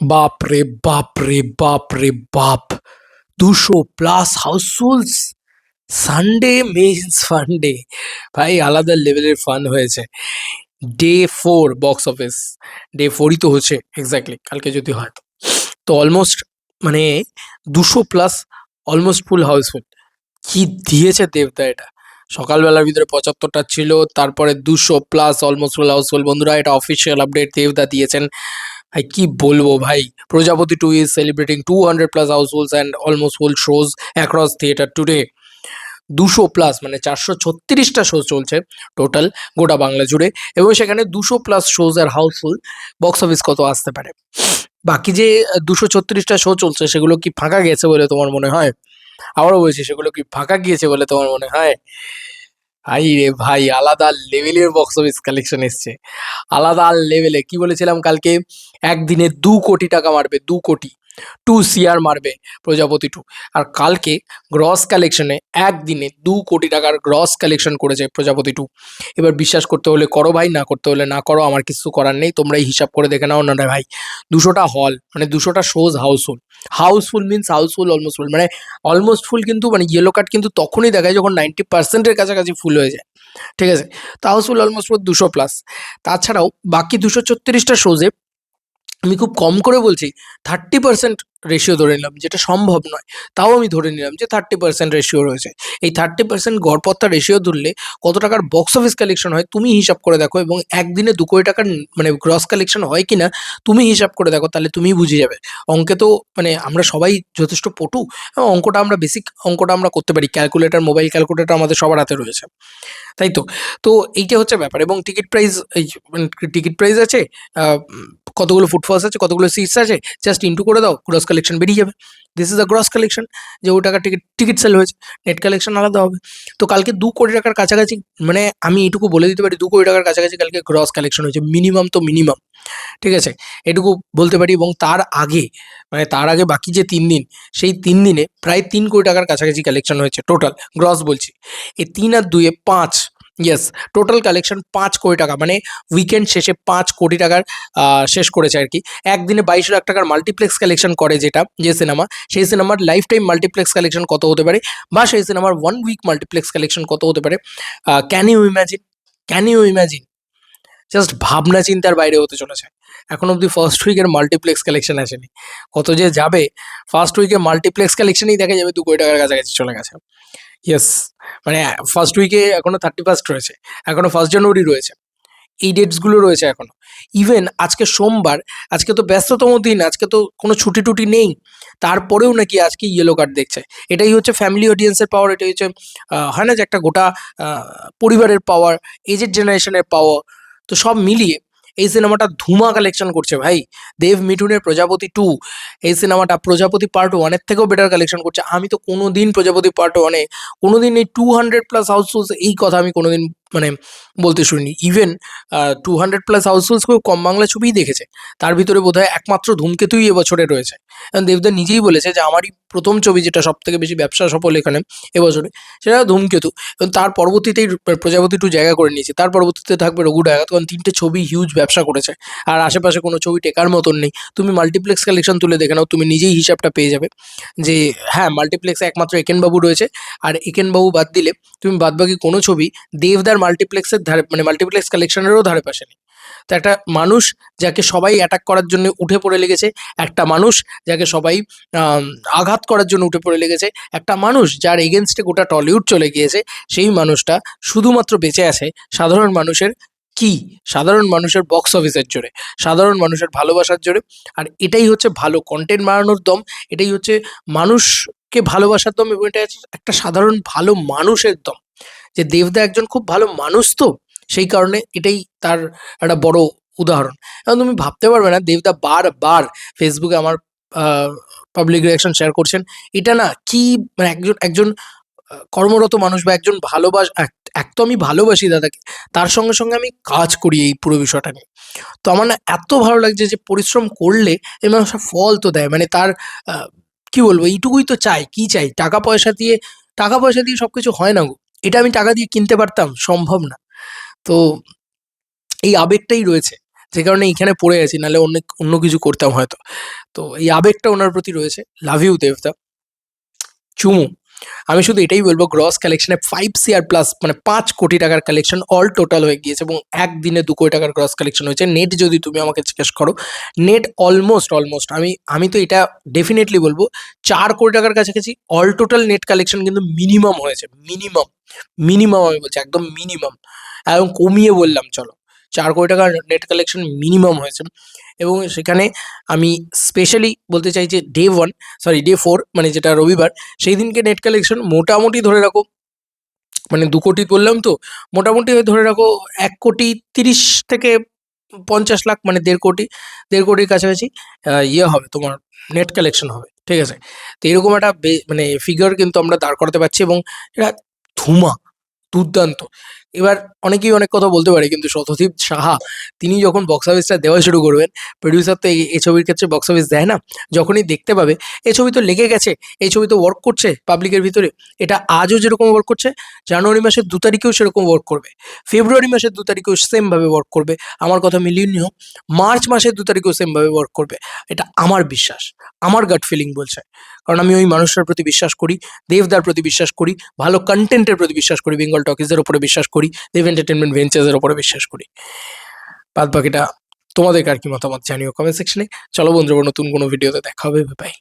বাপ রে বাপ রে বাপ। রে বাপ দুশো প্লাস হাউসফুলস সানডে মিনস ফান্ডে ভাই, আলাদা লেভেলের ফান হয়েছে। Day four box office day ফোরই তো হচ্ছে এক্স্যাক্টলি কালকে যদি হয় তো। তো অলমোস্ট মানে দুশো প্লাস অলমোস্ট ফুল হাউসফুল কি দিয়েছে দেবদা এটা? সকালবেলার ভিতরে পঁচাত্তরটা ছিল, তারপরে দুশো প্লাস অলমোস্ট ফুল হাউসফুল বন্ধুরা, এটা অফিসিয়াল আপডেট দেবদা দিয়েছেন। ভাই, কি বলব ভাই? Projapoti two is celebrating two hundred plus housefulls and almost full shows across theatre today দুশো প্লাস মানে চারশো ছত্রিশটা শো চলছে টোটাল গোটা বাংলা জুড়ে এবং সেখানে দুশো প্লাস শোজ আর হাউসফুল বক্স অফিস কত আসতে পারে। বাকি যে দুশো ছত্রিশটা শো চলছে সেগুলো কি ফাঁকা গেছে বলে তোমার মনে হয়? আবারও বলছি, সেগুলো কি ফাঁকা গিয়েছে বলে তোমার মনে হয়? ভাই রে ভাই, আলাদা লেভেলের বক্স অফিস কালেকশন এসছে। আলাদা লেভেলে কি বলেছিলাম কালকে? একদিনে দু কোটি টাকা মারবে, দু কোটি। টু সিআর মারবে প্রজাপতি টু আর কালকে গ্রস কালেকশনে একদিনে দু কোটি টাকার গ্রস কালেকশন করেছে প্রজাপতি টু এবার বিশ্বাস করতে হলে করো ভাই, না করতে হলে না করো, আমার কিছু করার নেই, তোমরা এই হিসাব করে দেখে নাও না ভাই। দুশোটা হল মানে দুশোটা shows houseful houseful means houseful almost full মানে অলমোস্ট ফুল কিন্তু মানে ইয়েলো কার্ড কিন্তু তখনই দেখায় যখন নাইনটি পার্সেন্টের কাছাকাছি ফুল হয়ে যায়। ঠিক আছে? তো হাউসফুল অলমোস্ট ফুল দুশো প্লাস তাছাড়াও বাকি দুশো ছত্রিশটা শোজে আমি খুব কম করে বলছি থার্টি পার্সেন্ট রেশিও ধরে নিলাম, যেটা সম্ভব নয়। তাও আমি ধরে নিলাম যে থার্টি পার্সেন্ট রেশিও রয়েছে। এই থার্টি পার্সেন্ট গড়পত্তা রেশিও ধরলে কত টাকার বক্স অফিস কালেকশন হয় তুমি হিসাব করে দেখো এবং একদিনে দু কোটি টাকার মানে গ্রস কালেকশন হয় কি না তুমি হিসাব করে দেখো, তাহলে তুমি বুঝে যাবে। অঙ্কে তো মানে আমরা সবাই যথেষ্ট পটু এবং অঙ্কটা আমরা বেসিক অঙ্কটা আমরা করতে পারি। ক্যালকুলেটার মোবাইল ক্যালকুলেটার আমাদের সবার হাতে রয়েছে। তাই তো? তো এইটা হচ্ছে ব্যাপার এবং টিকিট প্রাইস এই টিকিট প্রাইস আছে কতগুলো ফুটফলস আছে, কতগুলো সিটস আছে জাস্ট ইন্টু করে দাও গ্রস কালেকশন বেরিয়ে যাবে। This is the gross collection যে ওই টাকার টিকিট টিকিট সেল হয়েছে। নেট কালেকশন আলাদা হবে। তো কালকে দু কোটি টাকার কাছাকাছি মানে আমি এটুকু বলে দিতে পারি, দু কোটি টাকার কাছাকাছি কালকে গ্রস কালেকশন হয়েছে। মিনিমাম তো মিনিমাম ঠিক আছে? এটুকু বলতে পারি এবং তার আগে মানে তার আগে বাকি যে তিন দিন, সেই তিন দিনে প্রায় তিন কোটি টাকার কাছাকাছি কালেকশন হয়েছে টোটাল গ্রস বলছি। এই তিন আর দুয়ে পাঁচ ইয়েস টোটাল কালেকশন পাঁচ কোটি টাকা মানে উইকেন্ড শেষে পাঁচ কোটি টাকার শেষ করেছে আর কি। একদিনে বাইশ লাখ টাকার মাল্টিপ্লেক্স কালেকশন করে যেটা, যে সিনেমা সেই সিনেমার লাইফ টাইম মাল্টিপ্লেক্স কালেকশন কত হতে পারে? বা সেই সিনেমার ওয়ান উইক মাল্টিপ্লেক্স কালেকশন কত হতে পারে? Can you imagine can you imagine just ভাবনা চিন্তার বাইরে হতে চলেছে। এখন অবধি ফার্স্ট উইকের মাল্টিপ্লেক্স কালেকশন আসেনি। কত যে যাবে ফার্স্ট উইকে মাল্টিপ্লেক্স কালেকশনই দেখা যাবে দু কোটি টাকার কাছাকাছি চলে গেছে। ইয়েস মানে ফার্স্ট উইকে এখনও থার্টি ফার্স্ট রয়েছে, এখনও ফার্স্ট জানুয়ারি রয়েছে। এই ডেটসগুলো রয়েছে এখনও। ইভেন আজকে সোমবার, আজকে তো ব্যস্ততম দিন, আজকে তো কোনো ছুটি টুটি নেই। তারপরেও নাকি আজকে ইয়েলো কার্ড দেখছে। এটাই হচ্ছে ফ্যামিলি অডিয়েন্সের পাওয়ার এটাই হচ্ছে হয় না যে একটা গোটা পরিবারের পাওয়ার এজেড জেনারেশনের পাওয়ার তো সব মিলিয়ে এই সিনেমাটা ধুমা কালেকশন করছে ভাই। দেব মিঠুনের প্রজাপতি টু এই সিনেমাটা প্রজাপতি পার্ট ওয়ানের থেকেও বেটার কালেকশন করছে। আমি তো কোনো দিন প্রজাপতি পার্ট ওয়ানে কোনোদিন এই টু হান্ড্রেড প্লাস হাউসফুলস এই কথা আমি কোনোদিন মানে বলতে শুনিনি। Even two hundred plus housefulls খুব কম বাংলা ছবিই দেখেছে। তার ভিতরে বোধহয় একমাত্র ধূমকেতুই এবছরে রয়েছে। এবং দেবদা নিজেই বলেছে যে, আমারই প্রথম ছবি যেটা সব থেকে বেশি ব্যবসা সফল এখানে এবছরে সেটা ধূমকেতু। এবং তার পরবর্তীতেই প্রজাপতি টু জায়গা করে নিয়েছে। তার পরবর্তীতে থাকবে রঘু ডাকাত, কারণ তিনটে ছবি হিউজ ব্যবসা করেছে। আর আশেপাশে কোনো ছবি টেকার মতন নেই। তুমি মাল্টিপ্লেক্স কালেকশন তুলে দেখে নাও, তুমি নিজেই হিসাবটা পেয়ে যাবে যে হ্যাঁ মাল্টিপ্লেক্সে একমাত্র একেনবাবু রয়েছে। আর একেনবাবু বাদ দিলে, তুমি বাদবাকি কোনো ছবি দেবদার মাল্টিপ্লেক্সের ধারে মানে মাল্টিপ্লেক্স কালেকশনেরও ধারে পাশে নেই তো একটা মানুষ যাকে সবাই অ্যাটাক করার জন্য উঠে পড়ে লেগেছে, একটা মানুষ যাকে সবাই আঘাত করার জন্য উঠে পড়ে লেগেছে, একটা মানুষ যার এগেনস্টে গোটা টলিউড চলে গিয়েছে, সেই মানুষটা শুধুমাত্র বেঁচে আছে সাধারণ মানুষের কি? সাধারণ মানুষের বক্স অফিসের জোরে, সাধারণ মানুষের ভালোবাসার জোরে। আর এটাই হচ্ছে ভালো কন্টেন্ট বানানোর দম, এটাই হচ্ছে মানুষকে ভালোবাসার দম এবং এটা একটা সাধারণ ভালো মানুষের দম। যে দেবদা একজন খুব ভালো মানুষ তো, সেই কারণে এটাই তার একটা বড় উদাহরণ। এবং তুমি ভাবতে পারবে না দেবদা বারবার ফেসবুকে আমার পাবলিক রিয়াকশন শেয়ার করছেন। এটা না কি মানে একজন একজন কর্মরত মানুষ বা একজন ভালোবাস, এক তো আমি ভালোবাসি দাদাকে, তার সঙ্গে সঙ্গে আমি কাজ করি এই পুরো বিষয়টা নিয়ে। তো আমার না এত ভালো লাগছে যে পরিশ্রম করলে এই মানুষটা ফল তো দেয় মানে তার কি বলব, এইটুকুই তো চাই, কি চাই? টাকা পয়সা দিয়ে, টাকা পয়সা দিয়ে সব কিছু হয় না গো। এটা আমি টাকা দিয়ে কিনতে পারতাম, সম্ভব না। তো এই আবেগটাই রয়েছে, যে কারণে এইখানে পড়ে আছি, নাহলে অন্য অন্য কিছু করতাম হয়তো। তো এই আবেগটা ওনার প্রতি রয়েছে। লাভ ইউ দেবদা চুমু। আমি শুধু এটাই বলব গ্রস কালেকশনে ফাইভ সিআর প্লাস মানে পাঁচ কোটি টাকার কালেকশন অল টোটাল হয়ে গিয়েছে এবং একদিনে দু কোটি টাকার গ্রস কালেকশন হয়েছে। নেট যদি তুমি আমাকে জিজ্ঞেস করো নেট অলমোস্ট অলমোস্ট আমি আমি তো এটা ডেফিনেটলি বলব, চার কোটি টাকার কাছাকাছি অল টোটাল নেট কালেকশন কিন্তু মিনিমাম হয়েছে মিনিমাম মিনিমাম আমি বলছি, একদম মিনিমাম এবং কমিয়ে বললাম, চলো, চার কোটি টাকার নেট কালেকশন মিনিমাম হয়েছে। এবং সেখানে আমি স্পেশালি বলতে চাই যে day one sorry day four মানে যেটা রবিবার, সেই দিনকে নেট কালেকশন মোটামুটি ধরে রাখো। মানে দু কোটি বললাম তো, মোটামুটি ধরে রাখো এক কোটি তিরিশ থেকে পঞ্চাশ লাখ মানে দেড় কোটি, দেড় কোটির কাছাকাছি ইয়ে হবে তোমার নেট কালেকশন হবে, ঠিক আছে? তো এরকম একটা মানে ফিগার কিন্তু আমরা দাঁড় করাতে পারছি এবং এটা ধুমা, দুর্দান্ত। এবার অনেকেই অনেক কথা বলতে পারে, কিন্তু শতদীপ সাহা, তিনি যখন বক্স অফিসটা দেওয়া শুরু করবেন প্রডিউসার তো এই- ছবির ক্ষেত্রে বক্স অফিস দেয় না, যখনই দেখতে পাবে, এই ছবি তো লেগে গেছে, এই ছবি তো ওয়ার্ক করছে পাবলিকের ভিতরে, এটা আজও যেরকম ওয়ার্ক করছে, জানুয়ারি মাসের দু তারিখেও সেরকম ওয়ার্ক করবে, ফেব্রুয়ারি মাসের দু তারিখেও সেমভাবে ওয়ার্ক করবে, আমার কথা মিলিয়ে নিও মার্চ মাসের দু তারিখেও সেমভাবে ওয়ার্ক করবে, এটা আমার বিশ্বাস, আমার গাট ফিলিং বলছে, কারণ আমি ওই মানুষটার প্রতি বিশ্বাস করি, দেবদার প্রতি বিশ্বাস করি, ভালো কন্টেন্টের প্রতি বিশ্বাস করি বেঙ্গল টকিজের ওপরে বিশ্বাস করি দেব এন্টারটেনমেন্ট ভেঞ্চার্সের ওপরে বিশ্বাস করি। বাদ বাকিটা তোমাদের কার কি মতামত জানিও কমেন্ট সেকশনে চলো বন্ধুরা, নতুন কোনো ভিডিওতে দেখা হবে বাই